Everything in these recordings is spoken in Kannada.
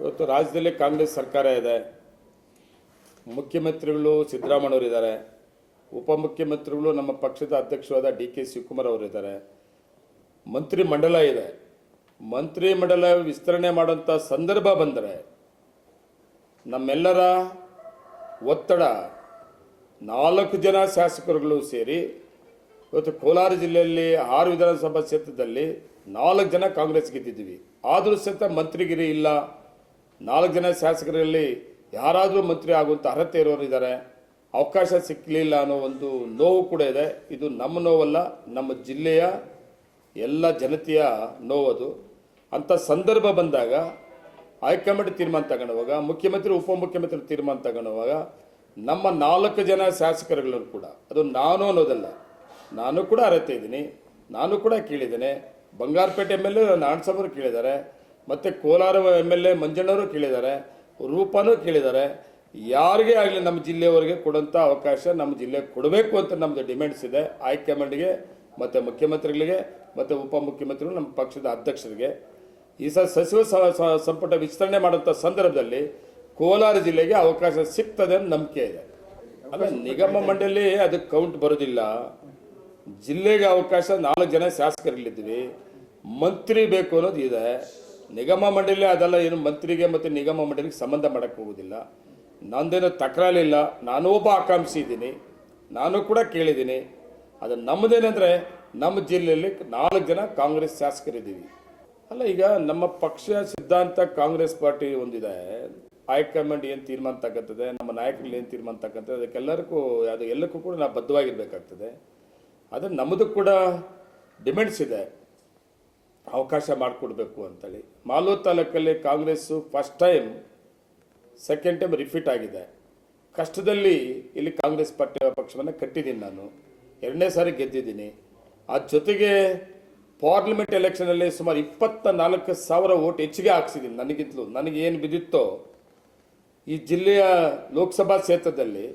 ಇವತ್ತು ರಾಜ್ಯದಲ್ಲಿ ಕಾಂಗ್ರೆಸ್ ಸರ್ಕಾರ ಇದೆ. ಮುಖ್ಯಮಂತ್ರಿಗಳು ಸಿದ್ದರಾಮಯ್ಯವರು ಇದ್ದಾರೆ. ಉಪಮುಖ್ಯಮಂತ್ರಿಗಳು ನಮ್ಮ ಪಕ್ಷದ ಅಧ್ಯಕ್ಷರಾದ ಡಿ ಕೆ ಶಿವಕುಮಾರ್ ಅವರಿದ್ದಾರೆ ಮಂತ್ರಿ ಮಂಡಲ ಇದೆ. ಮಂತ್ರಿ ಮಂಡಲ ವಿಸ್ತರಣೆ ಮಾಡುವಂಥ ಸಂದರ್ಭ ಬಂದರೆ ನಮ್ಮೆಲ್ಲರ ಒತ್ತಡ ನಾಲ್ಕು ಜನ ಶಾಸಕರುಗಳು ಸೇರಿ ಇವತ್ತು ಕೋಲಾರ ಜಿಲ್ಲೆಯಲ್ಲಿ ಆರು ವಿಧಾನಸಭಾ ಕ್ಷೇತ್ರದಲ್ಲಿ ನಾಲ್ಕು ಜನ ಕಾಂಗ್ರೆಸ್ ಗೆದ್ದಿದ್ದೀವಿ. ಆದರೂ ಸಹಿತ ಮಂತ್ರಿಗಿರಿ ಇಲ್ಲ. ನಾಲ್ಕು ಜನ ಶಾಸಕರಲ್ಲಿ ಯಾರಾದರೂ ಮಂತ್ರಿ ಆಗುವಂಥ ಅರ್ಹತೆ ಇರೋರು ಇದ್ದಾರೆ. ಅವಕಾಶ ಸಿಕ್ಕಲಿಲ್ಲ ಅನ್ನೋ ಒಂದು ನೋವು ಕೂಡ ಇದೆ. ಇದು ನಮ್ಮ ನೋವಲ್ಲ, ನಮ್ಮ ಜಿಲ್ಲೆಯ ಎಲ್ಲ ಜನತೆಯ ನೋವದು. ಅಂಥ ಸಂದರ್ಭ ಬಂದಾಗ, ಹೈಕಮಾಂಡ್ ತೀರ್ಮಾನ ತಗೊಳ್ಳುವಾಗ ಮುಖ್ಯಮಂತ್ರಿ, ಉಪಮುಖ್ಯಮಂತ್ರಿ ತೀರ್ಮಾನ ತಗೊಳ್ಳುವಾಗ ನಮ್ಮ ನಾಲ್ಕು ಜನ ಶಾಸಕರುಗಳನ್ನು ಕೂಡ, ಅದು ನಾನು ಅನ್ನೋದಲ್ಲ, ನಾನು ಕೂಡ ಅರ್ಹತೆ ಇದ್ದೀನಿ, ನಾನು ಕೂಡ ಕೇಳಿದ್ದೇನೆ. ಬಂಗಾರಪೇಟೆ ಎ ನಾಣಸಭರು ಕೇಳಿದ್ದಾರೆ. ಮತ್ತು ಕೋಲಾರ ಎಂ ಎಲ್ ಎ ಮಂಜಣ್ಣವರು ಕೇಳಿದ್ದಾರೆ ರೂಪನೂ ಕೇಳಿದ್ದಾರೆ. ಯಾರಿಗೇ ಆಗಲಿ ನಮ್ಮ ಜಿಲ್ಲೆಯವರಿಗೆ ಕೊಡೋಂಥ ಅವಕಾಶ ನಮ್ಮ ಜಿಲ್ಲೆಗೆ ಕೊಡಬೇಕು ಅಂತ ನಮ್ಮದು ಡಿಮ್ಯಾಂಡ್ಸ್ ಇದೆ. ಹೈಕಮಾಂಡ್ಗೆ ಮತ್ತು ಮುಖ್ಯಮಂತ್ರಿಗಳಿಗೆ ಮತ್ತು ಉಪಮುಖ್ಯಮಂತ್ರಿಗಳು ನಮ್ಮ ಪಕ್ಷದ ಅಧ್ಯಕ್ಷರಿಗೆ. ಈ ಸಲ ಸಚಿವ ಸಂಪುಟ ವಿಸ್ತರಣೆ ಮಾಡುವಂಥ ಸಂದರ್ಭದಲ್ಲಿ ಕೋಲಾರ ಜಿಲ್ಲೆಗೆ ಅವಕಾಶ ಸಿಗ್ತದೆ ಅಂತ ನಂಬಿಕೆ ಇದೆ. ಅಲ್ಲ ನಿಗಮ ಮಂಡಳಿ ಅದಕ್ಕೆ ಕೌಂಟ್ ಬರೋದಿಲ್ಲ. ಜಿಲ್ಲೆಗೆ ಅವಕಾಶ ನಾಲ್ಕು ಜನ ಶಾಸಕರಲ್ಲಿದ್ದೀವಿ. ಮಂತ್ರಿ ಬೇಕು ಅನ್ನೋದು ಇದೆ. ನಿಗಮ ಮಂಡಳಿ ಅದೆಲ್ಲ ಏನು ಮಂತ್ರಿಗೆ ಮತ್ತು ನಿಗಮ ಮಂಡಳಿಗೆ ಸಂಬಂಧ ಮಾಡಕ್ಕೆ ಹೋಗೋದಿಲ್ಲ. ನಂದೇನು ತಕರಾಲಿಲ್ಲ ನಾನು ಒಬ್ಬ ಆಕಾಂಕ್ಷಿ ಇದ್ದೀನಿ ನಾನು ಕೂಡ ಕೇಳಿದ್ದೀನಿ. ಅದು ನಮ್ಮದೇನೆಂದರೆ ನಮ್ಮ ಜಿಲ್ಲೆಯಲ್ಲಿ ನಾಲ್ಕು ಜನ ಕಾಂಗ್ರೆಸ್ ಶಾಸಕರಿದ್ದೀವಿ. ಅಲ್ಲ ಈಗ ನಮ್ಮ ಪಕ್ಷ ಸಿದ್ಧಾಂತ ಕಾಂಗ್ರೆಸ್ ಪಾರ್ಟಿ ಒಂದಿದೆ. ಹೈಕಮಾಂಡ್ ಏನು ತೀರ್ಮಾನ ತಗೋತದೆ, ನಮ್ಮ ನಾಯಕರಲ್ಲಿ ಏನು ತೀರ್ಮಾನ ತಕ್ಕಂಥದ್ದು ಅದಕ್ಕೆಲ್ಲರಿಗೂ ಅದು ಎಲ್ಲಕ್ಕೂ ಕೂಡ ನಾವು ಬದ್ಧವಾಗಿರಬೇಕಾಗ್ತದೆ. ಅದು ನಮ್ಮದು ಕೂಡ ಡಿಮ್ಯಾಂಡ್ಸ್ ಇದೆ. ಅವಕಾಶ ಮಾಡಿಕೊಡ್ಬೇಕು ಅಂತೇಳಿ. ಮಾಲೂರು ತಾಲೂಕಲ್ಲಿ Congress first time second time repeat ಆಗಿದೆ. ಕಷ್ಟದಲ್ಲಿ ಇಲ್ಲಿ ಕಾಂಗ್ರೆಸ್ ಪಟ್ಟ ಪಕ್ಷವನ್ನು ಕಟ್ಟಿದ್ದೀನಿ ನಾನು. ಎರಡನೇ ಸಾರಿ ಗೆದ್ದಿದ್ದೀನಿ. ಆ ಜೊತೆಗೆ ಪಾರ್ಲಿಮೆಂಟ್ ಎಲೆಕ್ಷನಲ್ಲಿ ಸುಮಾರು ಇಪ್ಪತ್ತ ನಾಲ್ಕು ಸಾವಿರ ಓಟ್ ಹೆಚ್ಚಿಗೆ ಹಾಕ್ಸಿದ್ದೀನಿ ನನಗೆ ಏನು ಬಿದ್ದಿತ್ತೋ, ಈ ಜಿಲ್ಲೆಯ ಲೋಕಸಭಾ ಕ್ಷೇತ್ರದಲ್ಲಿ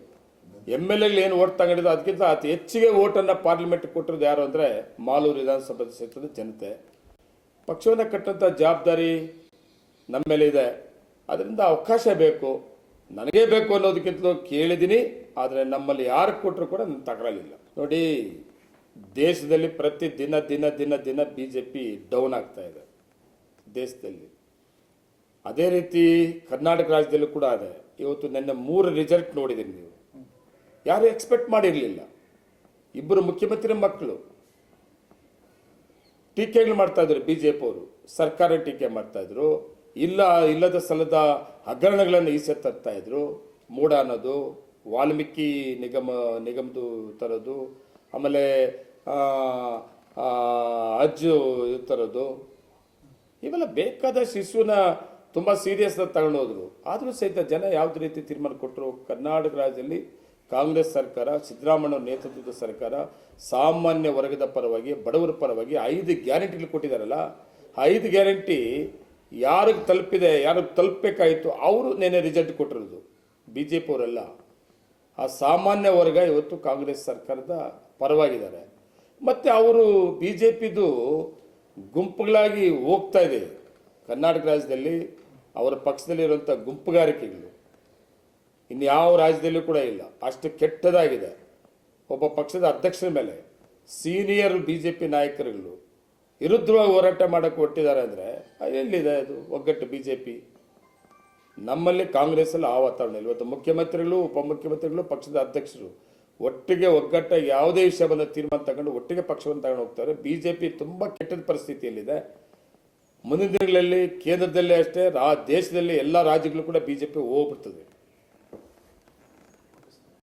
ಎಂ ಎಲ್ ಎಲ್ಲಿ ಏನು ಓಟ್ ತಗೊಂಡಿದ್ದು ಅದಕ್ಕಿಂತ ಅತಿ ಹೆಚ್ಚಿಗೆ ಓಟನ್ನು ಪಾರ್ಲಿಮೆಂಟ್ ಕೊಟ್ಟಿರೋದು ಯಾರು ಅಂದರೆ ಮಾಲೂರು ವಿಧಾನಸಭಾ ಕ್ಷೇತ್ರದ ಜನತೆ. ಪಕ್ಷವನ್ನು ಕಟ್ಟಂಥ ಜವಾಬ್ದಾರಿ ನಮ್ಮ ಮೇಲೆ ಇದೆ. ಅದರಿಂದ ಅವಕಾಶ ಬೇಕು. ನನಗೇ ಬೇಕು ಅನ್ನೋದಕ್ಕಿಂತಲೂ ಕೇಳಿದ್ದೀನಿ. ಆದರೆ ನಮ್ಮಲ್ಲಿ ಯಾರು ಕೊಟ್ಟರು ಕೂಡ ನನ್ನ ತಗೊಳ್ಳಲಿಲ್ಲ ನೋಡಿ, ದೇಶದಲ್ಲಿ ಪ್ರತಿ ದಿನ ದಿನ ದಿನ ದಿನ ಬಿ ಜೆ ಪಿ ಡೌನ್ ಆಗ್ತಾ ಇದೆ. ದೇಶದಲ್ಲಿ. ಅದೇ ರೀತಿ ಕರ್ನಾಟಕ ರಾಜ್ಯದಲ್ಲೂ ಕೂಡ ಅದೇ. ಇವತ್ತು ನನ್ನ ಮೂರು ರಿಸಲ್ಟ್ ನೋಡಿದ್ದೀನಿ ನೀವು. ಯಾರು ಎಕ್ಸ್ಪೆಕ್ಟ್ ಮಾಡಿರಲಿಲ್ಲ. ಇಬ್ಬರು ಮುಖ್ಯಮಂತ್ರಿ ಮಕ್ಕಳು. ಟೀಕೆಗಳು ಮಾಡ್ತಾ ಇದ್ರು ಬಿ ಜೆ ಪಿ ಅವರು. ಸರ್ಕಾರ ಟೀಕೆ ಮಾಡ್ತಾ ಇದ್ರು. ಇಲ್ಲ, ಇಲ್ಲದ ಸಲದ ಹಗರಣಗಳನ್ನು ಈಸೆ ತರ್ತಾ ಇದ್ರು. ಮೂಡ ಅನ್ನೋದು, ವಾಲ್ಮೀಕಿ ನಿಗಮ, ನಿಗಮದು ತರೋದು, ಆಮೇಲೆ ಅಜ್ಜು ತರೋದು. ಇವೆಲ್ಲ ಬೇಕಾದ ಶಿಶುನ ತುಂಬ ಸೀರಿಯಸ್ ತಗೊಂಡೋದ್ರು. ಆದರೂ ಸಹಿತ ಜನ ಯಾವುದೇ ರೀತಿ ತೀರ್ಮಾನ ಕೊಟ್ಟರು ಕರ್ನಾಟಕ ರಾಜ್ಯದಲ್ಲಿ ಕಾಂಗ್ರೆಸ್ ಸರ್ಕಾರ, ಸಿದ್ದರಾಮಯ್ಯ ನೇತೃತ್ವದ ಸರ್ಕಾರ ಸಾಮಾನ್ಯ ವರ್ಗದ ಪರವಾಗಿ, ಬಡವರ ಪರವಾಗಿ ಐದು ಗ್ಯಾರಂಟಿಗಳು ಕೊಟ್ಟಿದ್ದಾರಲ್ಲ, ಐದು ಗ್ಯಾರಂಟಿ ಯಾರಿಗೆ ತಲುಪಿದೆ, ಯಾರಿಗೆ ತಲುಪಬೇಕಾಯಿತು ಅವರು ನೆನೆ ರಿಸಲ್ಟ್ ಕೊಟ್ಟಿರೋದು ಬಿ ಜೆ ಪಿ ಅವರೆಲ್ಲ. ಆ ಸಾಮಾನ್ಯ ವರ್ಗ ಇವತ್ತು ಕಾಂಗ್ರೆಸ್ ಸರ್ಕಾರದ ಪರವಾಗಿದ್ದಾರೆ. ಮತ್ತು ಅವರು ಬಿ ಜೆ ಪಿದು ಗುಂಪುಗಳಾಗಿ ಹೋಗ್ತಾ ಇದೆ. ಕರ್ನಾಟಕ ರಾಜ್ಯದಲ್ಲಿ, ಅವರ ಪಕ್ಷದಲ್ಲಿರುವಂಥ ಗುಂಪುಗಾರಿಕೆಗಳು. ಇನ್ಯಾವ ರಾಜ್ಯದಲ್ಲೂ ಕೂಡ ಇಲ್ಲ. ಅಷ್ಟು ಕೆಟ್ಟದಾಗಿದೆ. ಒಬ್ಬ ಪಕ್ಷದ ಅಧ್ಯಕ್ಷರ ಮೇಲೆ ಸೀನಿಯರ್ ಬಿ ಜೆ ಪಿ ನಾಯಕರುಗಳು ವಿರುದ್ಧವಾಗಿ ಹೋರಾಟ ಮಾಡೋಕ್ಕೆ ಹೊಟ್ಟಿದ್ದಾರೆ ಅಂದರೆ ಎಲ್ಲಿದೆ ಅದು? ಒಗ್ಗಟ್ಟು ಬಿ ಜೆ ಪಿ ನಮ್ಮಲ್ಲಿ ಕಾಂಗ್ರೆಸ್ಸಲ್ಲಿ ಆ ವಾತಾವರಣ ಇಲ್ಲ. ಇವತ್ತು ಮುಖ್ಯಮಂತ್ರಿಗಳು, ಉಪಮುಖ್ಯಮಂತ್ರಿಗಳು, ಪಕ್ಷದ ಅಧ್ಯಕ್ಷರು ಒಟ್ಟಿಗೆ ಒಗ್ಗಟ್ಟಾಗಿ ಯಾವುದೇ ವಿಷಯ ಬಂದ ತೀರ್ಮಾನ ತಗೊಂಡು ಒಟ್ಟಿಗೆ ಪಕ್ಷವನ್ನು ತಗೊಂಡು ಹೋಗ್ತಾರೆ. ಬಿ ಜೆ ಪಿ ತುಂಬ ಕೆಟ್ಟದ ಪರಿಸ್ಥಿತಿಯಲ್ಲಿದೆ. ಮುಂದಿನ ದಿನಗಳಲ್ಲಿ ಕೇಂದ್ರದಲ್ಲೇ ಅಷ್ಟೇ, ರಾ, ದೇಶದಲ್ಲಿ ಎಲ್ಲ ರಾಜ್ಯಗಳು ಕೂಡ ಬಿ ಜೆ ಪಿ ಹೋಗ್ಬಿಡ್ತದೆ.